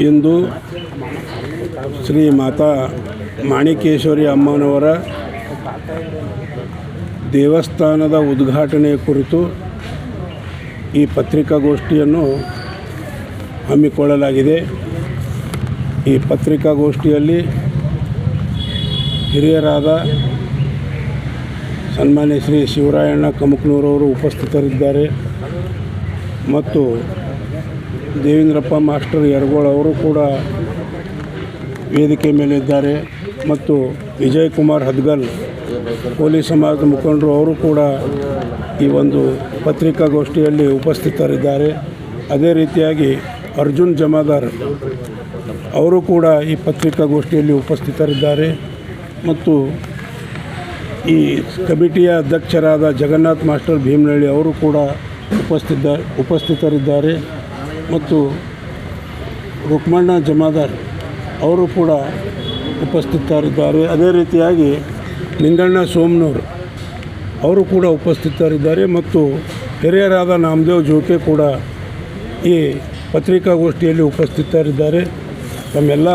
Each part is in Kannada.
ಇಂದು ಶ್ರೀ ಮಾತಾ ಮಾಣಿಕೇಶ್ವರಿ ಅಮ್ಮನವರ ದೇವಸ್ಥಾನದ ಉದ್ಘಾಟನೆ ಕುರಿತು ಈ ಪತ್ರಿಕಾಗೋಷ್ಠಿಯನ್ನು ಹಮ್ಮಿಕೊಳ್ಳಲಾಗಿದೆ. ಈ ಪತ್ರಿಕಾಗೋಷ್ಠಿಯಲ್ಲಿ ಹಿರಿಯರಾದ ಸನ್ಮಾನ್ಯ ಶ್ರೀ ಶಿವರಾಯಣ್ಣ ಕಮಕ್ನೂರವರು ಉಪಸ್ಥಿತರಿದ್ದಾರೆ ಮತ್ತು ದೇವೇಂದ್ರಪ್ಪ ಮಾಸ್ಟರ್ ಯರಗೋಳ್ ಅವರು ಕೂಡ ವೇದಿಕೆ ಮೇಲಿದ್ದಾರೆ ಮತ್ತು ವಿಜಯ್ ಕುಮಾರ್ ಹದ್ಗಲ್, ಪೊಲೀಸ್ ಸಮಾಜದ ಮುಖಂಡರು ಅವರು ಕೂಡ ಈ ಒಂದು ಪತ್ರಿಕಾಗೋಷ್ಠಿಯಲ್ಲಿ ಉಪಸ್ಥಿತರಿದ್ದಾರೆ. ಅದೇ ರೀತಿಯಾಗಿ ಅರ್ಜುನ್ ಜಮಾದಾರ್ ಅವರು ಕೂಡ ಈ ಪತ್ರಿಕಾಗೋಷ್ಠಿಯಲ್ಲಿ ಉಪಸ್ಥಿತರಿದ್ದಾರೆ. ಮತ್ತು ಈ ಕಮಿಟಿಯ ಅಧ್ಯಕ್ಷರಾದ ಜಗನ್ನಾಥ್ ಮಾಸ್ಟರ್ ಭೀಮನಹಳ್ಳಿ ಅವರು ಕೂಡ ಉಪಸ್ಥಿತ, ಉಪಸ್ಥಿತರಿದ್ದಾರೆ. ಮತ್ತು ರುಕ್ಮಣ್ಣ ಜಮಾದಾರ್ ಅವರು ಕೂಡ ಉಪಸ್ಥಿತರಿದ್ದಾರೆ. ಅದೇ ರೀತಿಯಾಗಿ ನಿಂಗಣ್ಣ ಸೋಮನೂರು ಅವರು ಕೂಡ ಉಪಸ್ಥಿತರಿದ್ದಾರೆ ಮತ್ತು ಹಿರಿಯರಾದ ನಾಮದೇವ್ ಜೋಕೆ ಕೂಡ ಈ ಪತ್ರಿಕಾಗೋಷ್ಠಿಯಲ್ಲಿ ಉಪಸ್ಥಿತರಿದ್ದಾರೆ. ತಮ್ಮೆಲ್ಲ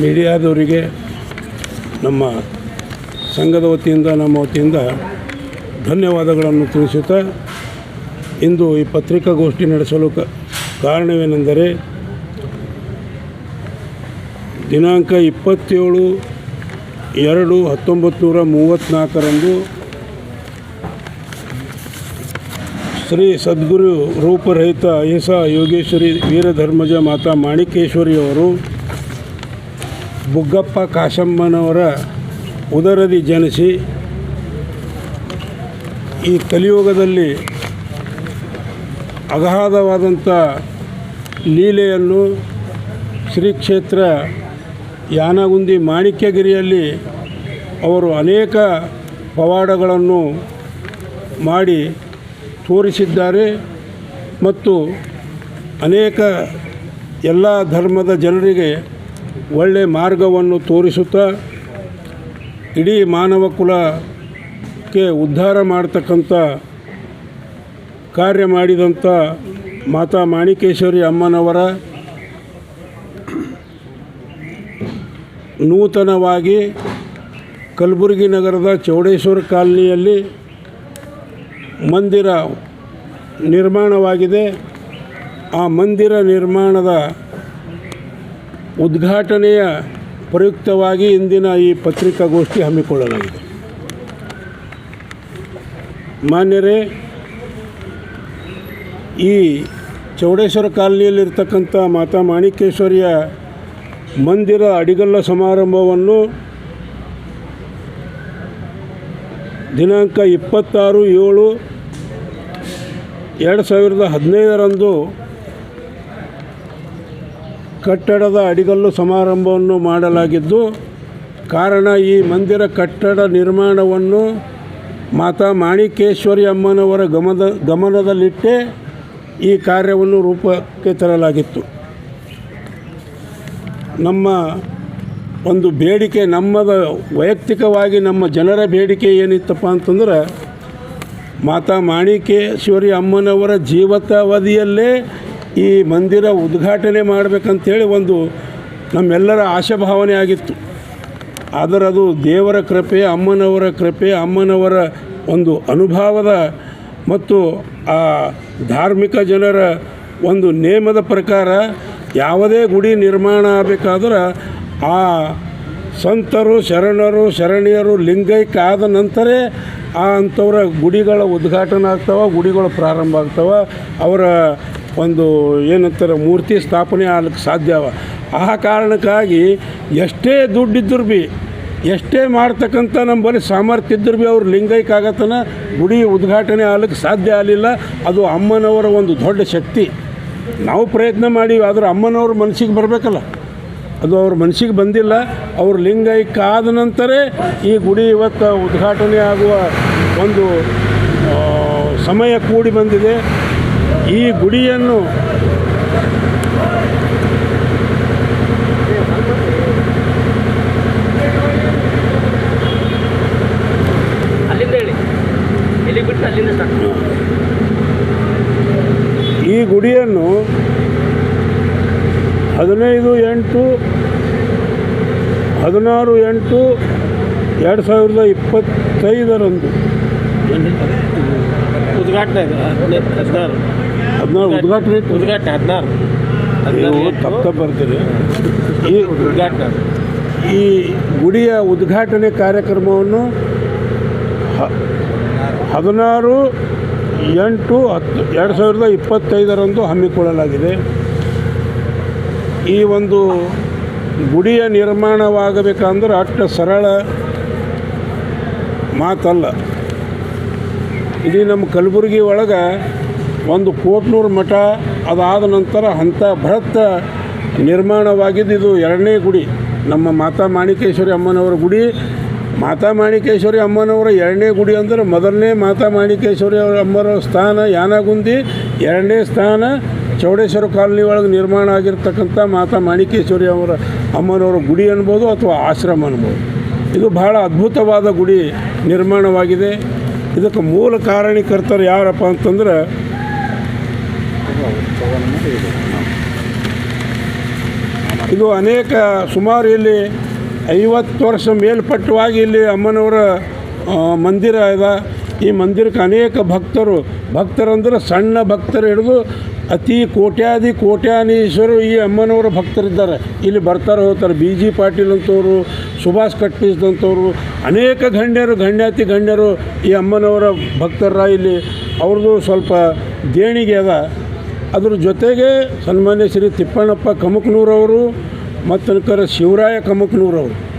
ಮೀಡಿಯಾದವರಿಗೆ, ನಮ್ಮ ಸಂಘದ ವತಿಯಿಂದ, ನಮ್ಮ ವತಿಯಿಂದ ಧನ್ಯವಾದಗಳನ್ನು ತಿಳಿಸುತ್ತಾ ಇಂದು ಈ ಪತ್ರಿಕಾಗೋಷ್ಠಿ ನಡೆಸಲು ಕಾರಣವೇನೆಂದರೆ ದಿನಾಂಕ ಇಪ್ಪತ್ತೇಳು ಎರಡು ಹತ್ತೊಂಬತ್ತು ನೂರ ಮೂವತ್ತ್ನಾಲ್ಕರಂದು ಶ್ರೀ ಸದ್ಗುರು ರೂಪರಹಿತ ಅಹಿಂಸ ಯೋಗೇಶ್ವರಿ ವೀರಧರ್ಮಜ ಮಾತಾ ಮಾಣಿಕೇಶ್ವರಿಯವರು ಬುಗ್ಗಪ್ಪ ಕಾಶಮ್ಮನವರ ಉದರದಿ ಜನಿಸಿ ಈ ಕಲಿಯುಗದಲ್ಲಿ ಅಗಾಧವಾದಂಥ ಲೀಲೆಯನ್ನು ಶ್ರೀ ಕ್ಷೇತ್ರ ಯಾನಗುಂದಿ ಮಾಣಿಕ್ಯಗಿರಿಯಲ್ಲಿ ಅವರು ಅನೇಕ ಪವಾಡಗಳನ್ನು ಮಾಡಿ ತೋರಿಸಿದ್ದಾರೆ ಮತ್ತು ಅನೇಕ ಎಲ್ಲ ಧರ್ಮದ ಜನರಿಗೆ ಒಳ್ಳೆಯ ಮಾರ್ಗವನ್ನು ತೋರಿಸುತ್ತಾ ಇಡೀ ಮಾನವ ಕುಲಕ್ಕೆ ಉದ್ಧಾರ ಮಾಡ್ತಕ್ಕಂಥ ಕಾರ್ಯ ಮಾಡಿದಂಥ ಮಾತಾ ಮಾಣಿಕೇಶ್ವರಿ ಅಮ್ಮನವರ ನೂತನವಾಗಿ ಕಲಬುರಗಿ ನಗರದ ಚೌಡೇಶ್ವರ ಕಾಲನಿಯಲ್ಲಿ ಮಂದಿರ ನಿರ್ಮಾಣವಾಗಿದೆ. ಆ ಮಂದಿರ ನಿರ್ಮಾಣದ ಉದ್ಘಾಟನೆಯ ಪ್ರಯುಕ್ತವಾಗಿ ಇಂದಿನ ಈ ಪತ್ರಿಕಾಗೋಷ್ಠಿ ಹಮ್ಮಿಕೊಳ್ಳಲಾಗಿದೆ. ಮಾನ್ಯರೇ ಈ ಚೌಡೇಶ್ವರ ಕಾಲನಿಯಲ್ಲಿರ್ತಕ್ಕಂಥ ಮಾತಾ ಮಾಣಿಕೇಶ್ವರಿಯ ಮಂದಿರ ಅಡಿಗಲ್ಲ ಸಮಾರಂಭವನ್ನು ದಿನಾಂಕ ಇಪ್ಪತ್ತಾರು ಏಳು ಎರಡು ಸಾವಿರದ ಹದಿನೈದರಂದು ಕಟ್ಟಡದ ಅಡಿಗಲ್ಲು ಸಮಾರಂಭವನ್ನು ಮಾಡಲಾಗಿದ್ದು, ಕಾರಣ ಈ ಮಂದಿರ ಕಟ್ಟಡ ನಿರ್ಮಾಣವನ್ನು ಮಾತಾ ಮಾಣಿಕೇಶ್ವರಿ ಅಮ್ಮನವರ ಗಮನ ಗಮನದಲ್ಲಿಟ್ಟೇ ಈ ಕಾರ್ಯವನ್ನು ರೂಪಕ್ಕೆ ತರಲಾಗಿತ್ತು. ನಮ್ಮ ಒಂದು ಬೇಡಿಕೆ ನಮ್ಮದ ವೈಯಕ್ತಿಕವಾಗಿ ನಮ್ಮ ಜನರ ಬೇಡಿಕೆ ಏನಿತ್ತಪ್ಪ ಅಂತಂದ್ರೆ, ಮಾತಾ ಮಾಣಿಕೇಶ್ವರಿ ಅಮ್ಮನವರ ಜೀವಿತಾವಧಿಯಲ್ಲೇ ಈ ಮಂದಿರ ಉದ್ಘಾಟನೆ ಮಾಡಬೇಕಂತೇಳಿ ಒಂದು ನಮ್ಮೆಲ್ಲರ ಆಶಾಭಾವನೆ ಆಗಿತ್ತು. ಆದರೆ ಅದು ದೇವರ ಕೃಪೆ, ಅಮ್ಮನವರ ಕೃಪೆ, ಅಮ್ಮನವರ ಒಂದು ಅನುಭವದ ಮತ್ತು ಆ ಧಾರ್ಮಿಕ ಜನರ ಒಂದು ನೇಮದ ಪ್ರಕಾರ ಯಾವುದೇ ಗುಡಿ ನಿರ್ಮಾಣ ಆಗಬೇಕಾದ್ರೆ ಆ ಸಂತರು, ಶರಣರು, ಶರಣಿಯರು ಲಿಂಗೈಕ್ಯ ಆದ ನಂತರ ಆ ಅಂಥವ್ರ ಗುಡಿಗಳ ಉದ್ಘಾಟನೆ ಆಗ್ತವೆ, ಗುಡಿಗಳು ಪ್ರಾರಂಭ ಆಗ್ತಾವೆ, ಅವರ ಒಂದು ಏನಂತಾರೆ, ಮೂರ್ತಿ ಸ್ಥಾಪನೆ ಆಗ್ಲಿಕ್ಕೆ ಸಾಧ್ಯವ ಆ ಕಾರಣಕ್ಕಾಗಿ ಎಷ್ಟೇ ದುಡ್ಡಿದ್ದರೂ ಭೀ ಎಷ್ಟೇ ಮಾಡ್ತಕ್ಕಂಥ ನಮ್ಮ ಬಳಿ ಸಾಮರ್ಥ್ಯ ಇದ್ದರೂ ಭೀ ಅವ್ರು ಲಿಂಗೈಕ್ಯ ಆಗತನ ಗುಡಿ ಉದ್ಘಾಟನೆ ಆಗ್ಲಿಕ್ಕೆ ಸಾಧ್ಯ ಆಗಲಿಲ್ಲ. ಅದು ಅಮ್ಮನವರ ಒಂದು ದೊಡ್ಡ ಶಕ್ತಿ. ನಾವು ಪ್ರಯತ್ನ ಮಾಡಿ ಆದ್ರೆ ಅಮ್ಮನವ್ರ ಮನಸ್ಸಿಗೆ ಬರಬೇಕಲ್ಲ. ಅದು ಅವ್ರ ಮನಸ್ಸಿಗೆ ಬಂದಿಲ್ಲ. ಅವ್ರ ಲಿಂಗೈಕ್ಯ ಆದ ನಂತರ ಈ ಗುಡಿ ಇವತ್ತು ಉದ್ಘಾಟನೆ ಆಗುವ ಒಂದು ಸಮಯ ಕೂಡಿ ಬಂದಿದೆ. ಈ ಗುಡಿಯನ್ನು ಅಲ್ಲಿಂದ ಹೇಳಿ ಇಲ್ಲಿ ಬಿಟ್ಟು ಅಲ್ಲಿಂದ ಸ್ಟಾರ್ಟ್ ಈ ಈ ಗುಡಿಯನ್ನು ಹದಿನೈದು ಎಂಟು ಹದಿನಾರು ಎಂಟು ಎರಡು ಸಾವಿರದ ಇಪ್ಪತ್ತೈದರಂದು. ಉದ್ಘಾಟನೆ ಹದಿನಾರು. ಹದಿನಾರು ಉದ್ಘಾಟನೆ ಉದ್ಘಾಟನೆ ಹದಿನಾರು. ನೀವು ತಪ್ಪ ತಪ್ಪು ಬರ್ತೀರಿ ಈ ಉದ್ಘಾಟನೆ ಈ ಗುಡಿಯ ಉದ್ಘಾಟನೆ ಕಾರ್ಯಕ್ರಮವನ್ನು ಹದಿನಾರು ಎಂಟು ಹತ್ತು ಎರಡು ಸಾವಿರದ ಇಪ್ಪತ್ತೈದರಂದು ಹಮ್ಮಿಕೊಳ್ಳಲಾಗಿದೆ. ಈ ಒಂದು ಗುಡಿಯ ನಿರ್ಮಾಣವಾಗಬೇಕಂದ್ರೆ ಅಷ್ಟು ಸರಳ ಮಾತಲ್ಲ. ಇಡೀ ನಮ್ಮ ಕಲಬುರಗಿ ಒಳಗೆ ಒಂದು ಕೋಟ್ನೂರು ಮಠ ಅದಾದ ನಂತರ ಅಂಥ ಬೃಹತ್ ನಿರ್ಮಾಣವಾಗಿದ್ದು ಇದು ಎರಡನೇ ಗುಡಿ. ನಮ್ಮ ಮಾತಾ ಮಾಣಿಕೇಶ್ವರಿ ಅಮ್ಮನವರ ಗುಡಿ. ಮಾತಾ ಮಾಣಿಕೇಶ್ವರಿ ಅಮ್ಮನವರ ಎರಡನೇ ಗುಡಿ ಅಂದರೆ ಮೊದಲನೇ ಮಾತಾ ಮಾಣಿಕೇಶ್ವರಿ ಅವರ ಅಮ್ಮರ ಸ್ಥಾನ ಯಾನಗುಂದಿ. ಎರಡನೇ ಸ್ಥಾನ ಚೌಡೇಶ್ವರ ಕಾಲನಿ ಒಳಗೆ ನಿರ್ಮಾಣ ಆಗಿರ್ತಕ್ಕಂಥ ಮಾತಾ ಮಾಣಿಕೇಶ್ವರಿ ಅವರ ಅಮ್ಮನವರ ಗುಡಿ ಅನ್ಬೋದು ಅಥವಾ ಆಶ್ರಮ ಅನ್ಬೋದು. ಇದು ಬಹಳ ಅದ್ಭುತವಾದ ಗುಡಿ. ನಿರ್ಮಾಣವಾಗಿದೆ. ಇದಕ್ಕೆ ಮೂಲ ಕಾರಣೀಕರ್ತರು ಯಾರಪ್ಪ ಅಂತಂದ್ರೆ ಇದು ಅನೇಕ ಸುಮಾರು ಇಲ್ಲಿ ಐವತ್ತು ವರ್ಷ ಮೇಲ್ಪಟ್ಟವಾಗಿ ಇಲ್ಲಿ ಅಮ್ಮನವರ ಮಂದಿರ ಇದೆ. ಈ ಮಂದಿರಕ್ಕೆ ಅನೇಕ ಭಕ್ತರು, ಭಕ್ತರಂದ್ರೆ ಸಣ್ಣ ಭಕ್ತರು ಹಿಡಿದು ಅತಿ ಕೋಟ್ಯಾದಿ ಕೋಟ್ಯಾನೀಶ್ವರು ಈ ಅಮ್ಮನವರ ಭಕ್ತರಿದ್ದಾರೆ. ಇಲ್ಲಿ ಬರ್ತಾರೆ ಹೋಗ್ತಾರೆ. ಬಿ ಜಿ ಪಾಟೀಲ್ ಅಂತವರು ಸುಭಾಷ್ ಕಟ್ಪೀಸ್ದಂಥವ್ರು ಅನೇಕ ಗಣ್ಯರು, ಗಣ್ಯಾತಿ ಗಣ್ಯರು ಈ ಅಮ್ಮನವರ ಭಕ್ತರ ಇಲ್ಲಿ ಅವ್ರದ್ದು ಸ್ವಲ್ಪ ದೇಣಿಗೆ ಅದ. ಅದ್ರ ಜೊತೆಗೆ ಸನ್ಮಾನ್ಯ ಶ್ರೀ ತಿಪ್ಪಣ್ಣಪ್ಪ ಕಮಕ್ನೂರವರು ಮತ್ತು ಶಿವರಾಯ ಕಮಕ್ನೂರವರು.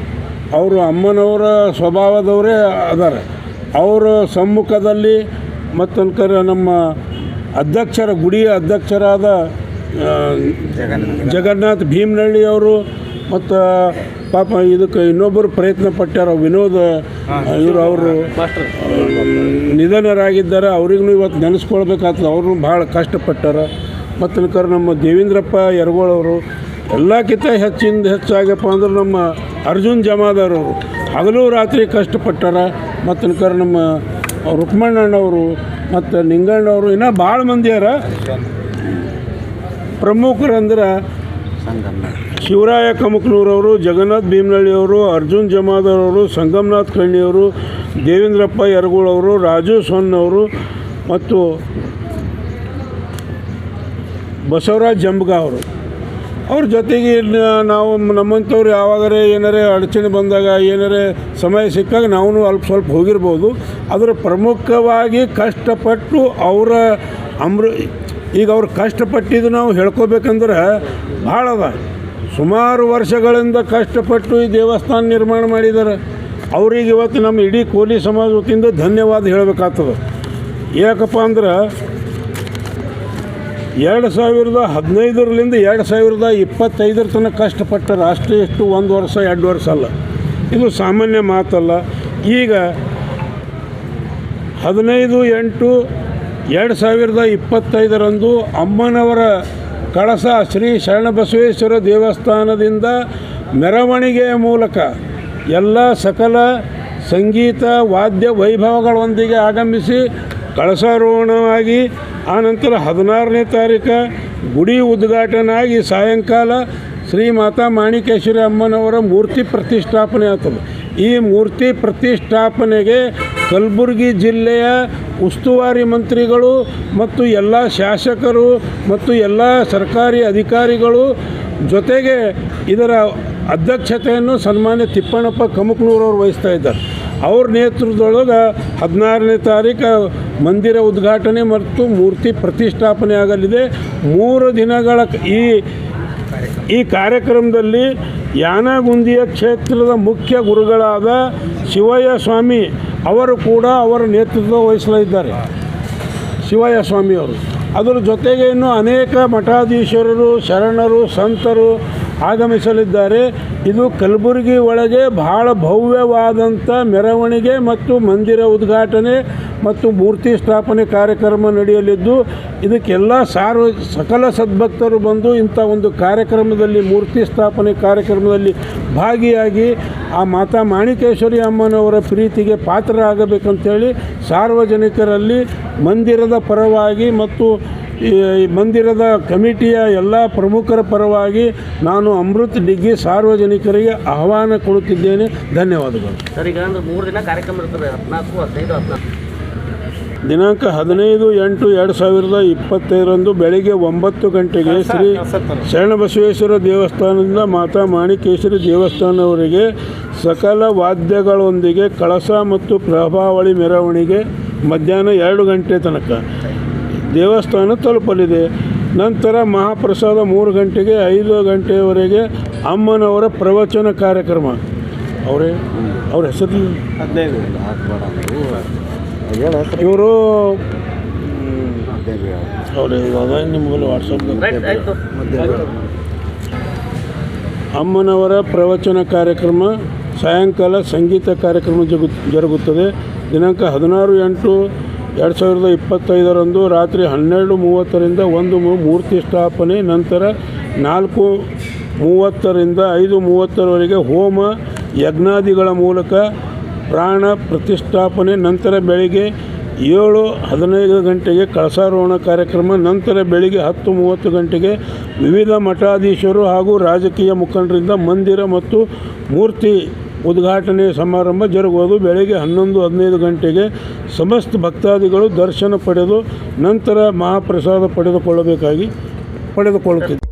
ಅವರು ಅಮ್ಮನವರ ಸ್ವಭಾವದವರೇ ಅದಾರೆ. ಅವರ ಸಮ್ಮುಖದಲ್ಲಿ ಮತ್ತು ನಮ್ಮ ಅಧ್ಯಕ್ಷರ ಗುಡಿಯ ಅಧ್ಯಕ್ಷರಾದ ಜಗನ್ನಾಥ್ ಭೀಮನಹಳ್ಳಿ ಅವರು ಮತ್ತು ಪಾಪ ಇದಕ್ಕೆ ಇನ್ನೊಬ್ಬರು ಪ್ರಯತ್ನ ಪಟ್ಟಾರ ವಿನೋದ್ ಇವರು ಅವರು ನಿಧನರಾಗಿದ್ದಾರೆ. ಅವ್ರಿಗೂ ಇವತ್ತು ನೆನೆಸ್ಕೊಳ್ಬೇಕಾಗ್ತದೆ. ಅವರು ಭಾಳ ಕಷ್ಟಪಟ್ಟಾರ. ಮತ್ತು ನಕರ ನಮ್ಮ ದೇವೇಂದ್ರಪ್ಪ ಯರಗೋಳವರು ಎಲ್ಲಕ್ಕಿಂತ ಹೆಚ್ಚಿಂದ ಹೆಚ್ಚಾಗಪ್ಪ ಅಂದ್ರೆ ನಮ್ಮ ಅರ್ಜುನ್ ಜಮಾದಾರವರು ಹಗಲು ರಾತ್ರಿ ಕಷ್ಟಪಟ್ಟಾರ. ಮತ್ತು ನಕರ ನಮ್ಮ ರುಕ್ಮಣ್ಣಣ್ಣವರು ಮತ್ತು ನಿಂಗಣ್ಣವರು ಇನ್ನೂ ಭಾಳ ಮಂದಿ ಯಾರ ಪ್ರಮುಖರಂದ್ರೆ ಶಿವರಾಯ ಕಮಕ್ನೂರವರು, ಜಗನ್ನಾಥ್ ಭೀಮನಹಳ್ಳಿಯವರು ಅರ್ಜುನ್ ಜಮಾದರವರು ಸಂಗಮನಾಥ್ ಕಣ್ಣಿಯವರು, ದೇವೇಂದ್ರಪ್ಪ ಯರಗೋಳವರು, ರಾಜು ಸೊನ್ನವರು ಮತ್ತು ಬಸವರಾಜ್ ಜಂಬಗ ಅವರು. ಅವ್ರ ಜೊತೆಗೆ ನಾವು ನಮ್ಮಂಥವ್ರು ಯಾವಾಗರೇ ಏನಾರೇ ಅಡಚಣೆ ಬಂದಾಗ ಏನಾರೇ ಸಮಯ ಸಿಕ್ಕಾಗ ನಾವು ಅಲ್ಪ ಸ್ವಲ್ಪ ಹೋಗಿರ್ಬೋದು. ಅದರ ಪ್ರಮುಖವಾಗಿ ಕಷ್ಟಪಟ್ಟು ಅವರ ಅಮೃ ಈಗ ಅವ್ರು ಕಷ್ಟಪಟ್ಟಿದ್ದು ನಾವು ಹೇಳ್ಕೊಬೇಕಂದ್ರೆ ಭಾಳ ಅದ. ಸುಮಾರು ವರ್ಷಗಳಿಂದ ಕಷ್ಟಪಟ್ಟು ಈ ದೇವಸ್ಥಾನ ನಿರ್ಮಾಣ ಮಾಡಿದ್ದಾರೆ. ಅವ್ರಿಗೆ ಇವತ್ತು ನಮ್ಮ ಇಡೀ ಕೋಲಿ ಸಮಾಜ ವತಿಯಿಂದ ಧನ್ಯವಾದ ಹೇಳಬೇಕಾಗ್ತದೆ. ಯಾಕಪ್ಪ ಅಂದ್ರೆ ಎರಡು ಸಾವಿರದ ಹದಿನೈದರಿಂದ ಎರಡು ಸಾವಿರದ ಇಪ್ಪತ್ತೈದರ ತನಕ ಕಷ್ಟಪಟ್ಟರು ರಾಷ್ಟ್ರ ಎಷ್ಟು? ಒಂದು ವರ್ಷ, ಎರಡು ವರ್ಷ ಅಲ್ಲ. ಇದು ಸಾಮಾನ್ಯ ಮಾತಲ್ಲ. ಈಗ ಹದಿನೈದು ಎಂಟು ಎರಡು ಸಾವಿರದ ಇಪ್ಪತ್ತೈದರಂದು ಅಮ್ಮನವರ ಕಳಸ ಶ್ರೀ ಶರಣಬಸವೇಶ್ವರ ದೇವಸ್ಥಾನದಿಂದ ಮೆರವಣಿಗೆಯ ಮೂಲಕ ಎಲ್ಲ ಸಕಲ ಸಂಗೀತ, ವಾದ್ಯ ವೈಭವಗಳೊಂದಿಗೆ ಆಗಮಿಸಿ ಕಳಸಾರೋಹಣವಾಗಿ ಆನಂತರ ಹದಿನಾರನೇ ತಾರೀಕು ಗುಡಿ ಉದ್ಘಾಟನೆ ಆಗಿ ಸಾಯಂಕಾಲ ಶ್ರೀ ಮಾತಾ ಮಾಣಿಕೇಶ್ವರಿ ಅಮ್ಮನವರ ಮೂರ್ತಿ ಪ್ರತಿಷ್ಠಾಪನೆ ಆಗ್ತದೆ. ಈ ಮೂರ್ತಿ ಪ್ರತಿಷ್ಠಾಪನೆಗೆ ಕಲಬುರಗಿ ಜಿಲ್ಲೆಯ ಉಸ್ತುವಾರಿ ಮಂತ್ರಿಗಳು ಮತ್ತು ಎಲ್ಲ ಶಾಸಕರು ಮತ್ತು ಎಲ್ಲ ಸರ್ಕಾರಿ ಅಧಿಕಾರಿಗಳು ಜೊತೆಗೆ ಇದರ ಅಧ್ಯಕ್ಷತೆಯನ್ನು ಸನ್ಮಾನ್ಯ ತಿಪ್ಪಣ್ಣಪ್ಪ ಕಮಕ್ನೂರವರು ವಹಿಸ್ತಾ ಇದ್ದಾರೆ. ಅವ್ರ ನೇತೃತ್ವದೊಳಗೆ ಹದಿನಾರನೇ ತಾರೀಕು ಮಂದಿರ ಉದ್ಘಾಟನೆ ಮತ್ತು ಮೂರ್ತಿ ಪ್ರತಿಷ್ಠಾಪನೆ ಆಗಲಿದೆ. ಮೂರು ದಿನಗಳ ಈ ಈ ಕಾರ್ಯಕ್ರಮದಲ್ಲಿ ಯಾನಗುಂದಿಯ ಕ್ಷೇತ್ರದ ಮುಖ್ಯ ಗುರುಗಳಾದ ಶಿವಯ್ಯ ಸ್ವಾಮಿ ಅವರು ಕೂಡ ಅವರ ನೇತೃತ್ವ ವಹಿಸಲಿದ್ದಾರೆ. ಶಿವಯ್ಯ ಸ್ವಾಮಿಯವರು ಅದರ ಜೊತೆಗೆ ಇನ್ನೂ ಅನೇಕ ಮಠಾಧೀಶ್ವರರು ಶರಣರು, ಸಂತರು ಆಗಮಿಸಲಿದ್ದಾರೆ. ಇದು ಕಲಬುರಗಿ ಒಳಗೆ ಬಹಳ ಭವ್ಯವಾದಂಥ ಮೆರವಣಿಗೆ ಮತ್ತು ಮಂದಿರ ಉದ್ಘಾಟನೆ ಮತ್ತು ಮೂರ್ತಿ ಸ್ಥಾಪನೆ ಕಾರ್ಯಕ್ರಮ ನಡೆಯಲಿದ್ದು, ಇದಕ್ಕೆಲ್ಲ ಸಾರ್ವ, ಸಕಲ ಸದ್ಭಕ್ತರು ಬಂದು ಇಂಥ ಒಂದು ಕಾರ್ಯಕ್ರಮದಲ್ಲಿ, ಮೂರ್ತಿ ಸ್ಥಾಪನೆ ಕಾರ್ಯಕ್ರಮದಲ್ಲಿ ಭಾಗಿಯಾಗಿ ಆ ಮಾತಾ ಮಾಣಿಕೇಶ್ವರಿ ಅಮ್ಮನವರ ಪ್ರೀತಿಗೆ ಪಾತ್ರರಾಗಬೇಕಂತೇಳಿ ಸಾರ್ವಜನಿಕರಲ್ಲಿ ಮಂದಿರದ ಪರವಾಗಿ ಮತ್ತು ಈ ಮಂದಿರದ ಕಮಿಟಿಯ ಎಲ್ಲ ಪ್ರಮುಖರ ಪರವಾಗಿ ನಾನು ಅಮೃತ್ ಡಿಗ್ಗಿ ಸಾರ್ವಜನಿಕರಿಗೆ ಆಹ್ವಾನ ಕೊಡುತ್ತಿದ್ದೇನೆ. ಧನ್ಯವಾದಗಳು. ಸರ್ ಈಗ ಅಂದ್ರೆ ಮೂರು ದಿನ ಕಾರ್ಯಕ್ರಮ ಇರ್ತದೆ ಹದಿನಾಲ್ಕು ಹದಿನೈದು ಹದಿನಾಲ್ಕು. ದಿನಾಂಕ ಹದಿನೈದು ಎಂಟು ಎರಡು ಸಾವಿರದ ಇಪ್ಪತ್ತೈದರಂದು ಬೆಳಿಗ್ಗೆ ಒಂಬತ್ತು ಗಂಟೆಗೆ ಶ್ರೀ ಶರಣಬಸವೇಶ್ವರ ದೇವಸ್ಥಾನದಿಂದ ಮಾತಾ ಮಾಣಿಕೇಶ್ವರಿ ದೇವಸ್ಥಾನವರಿಗೆ ಸಕಲ ವಾದ್ಯಗಳೊಂದಿಗೆ ಕಳಸ ಮತ್ತು ಪ್ರಭಾವಳಿ ಮೆರವಣಿಗೆ ಮಧ್ಯಾಹ್ನ ಎರಡು ಗಂಟೆ ತನಕ. ದೇವಸ್ಥಾನ ತಲುಪಲಿದೆ. ನಂತರ ಮಹಾಪ್ರಸಾದ ಮೂರು ಗಂಟೆಗೆ ಐದು ಗಂಟೆಯವರೆಗೆ ಅಮ್ಮನವರ ಪ್ರವಚನ ಕಾರ್ಯಕ್ರಮ. ಅವರೇ ಅವ್ರ ಹೆಸರು? ಹದಿನೈದು. ಇವರು ಅವ್ರು ಇವಾಗ ನಿಮ್ಗೆ ವಾಟ್ಸಪ್ ಅಮ್ಮನವರ ಪ್ರವಚನ ಕಾರ್ಯಕ್ರಮ ಸಾಯಂಕಾಲ ಸಂಗೀತ ಕಾರ್ಯಕ್ರಮ ಜಗು ಜರುಗುತ್ತದೆ. ದಿನಾಂಕ ಹದಿನಾರು ಎಂಟು ಎರಡು ಸಾವಿರದ ಇಪ್ಪತ್ತೈದರಂದು ರಾತ್ರಿ ಹನ್ನೆರಡು ಮೂವತ್ತರಿಂದ ಒಂದು ಮೂರ್ತಿ ಸ್ಥಾಪನೆ, ನಂತರ ನಾಲ್ಕು ಮೂವತ್ತರಿಂದ ಐದು ಮೂವತ್ತರವರೆಗೆ ಹೋಮ ಯಜ್ಞಾದಿಗಳ ಮೂಲಕ ಪ್ರಾಣ ಪ್ರತಿಷ್ಠಾಪನೆ, ನಂತರ ಬೆಳಿಗ್ಗೆ ಏಳು ಹದಿನೈದು ಗಂಟೆಗೆ ಕಳಸಾರೋಹಣ ಕಾರ್ಯಕ್ರಮ, ನಂತರ ಬೆಳಿಗ್ಗೆ ಹತ್ತು ಮೂವತ್ತು ಗಂಟೆಗೆ ವಿವಿಧ ಮಠಾಧೀಶರು ಹಾಗೂ ರಾಜಕೀಯ ಮುಖಂಡರಿಂದ ಮಂದಿರ ಮತ್ತು ಮೂರ್ತಿ ಉದ್ಘಾಟನೆ ಸಮಾರಂಭ ಜರುಗುವುದು ಬೆಳಗ್ಗೆ ಹನ್ನೊಂದು ಹದಿನೈದು ಗಂಟೆಗೆ. ಸಮಸ್ತ ಭಕ್ತಾದಿಗಳು ದರ್ಶನ ಪಡೆದು ನಂತರ ಮಹಾಪ್ರಸಾದ ಪಡೆದುಕೊಳ್ಳಬೇಕಾಗಿ ಪಡೆದುಕೊಳ್ಳುತ್ತಿದ್ದಾರೆ